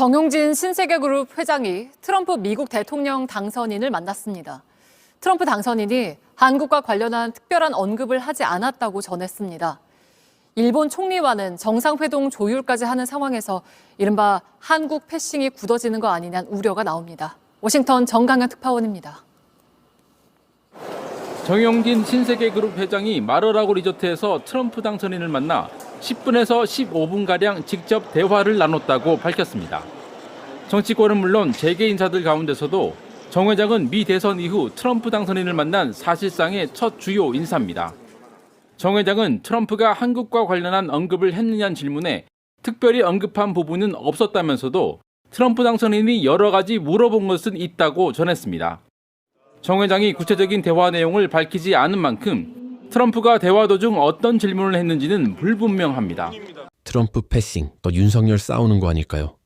정용진 신세계그룹 회장이 트럼프 미국 대통령 당선인을 만났습니다. 트럼프 당선인이 한국과 관련한 특별한 언급을 하지 않았다고 전했습니다. 일본 총리와는 정상회동 조율까지 하는 상황에서 이른바 한국 패싱이 굳어지는 거 아니냐는 우려가 나옵니다. 워싱턴 정강현 특파원입니다. 정영진 신세계그룹 회장이 마르라고 리조트에서 트럼프 당선인을 만나 10분에서 15분가량 직접 대화를 나눴다고 밝혔습니다. 정치권은 물론 재계 인사들 가운데서도 정 회장은 미 대선 이후 트럼프 당선인을 만난 사실상의 첫 주요 인사입니다. 정 회장은 트럼프가 한국과 관련한 언급을 했느냐는 질문에 특별히 언급한 부분은 없었다면서도 트럼프 당선인이 여러 가지 물어본 것은 있다고 전했습니다. 정 회장이 구체적인 대화 내용을 밝히지 않은 만큼 트럼프가 대화 도중 어떤 질문을 했는지는 불분명합니다. 트럼프 패싱, 또 윤석열 싸우는 거 아닐까요?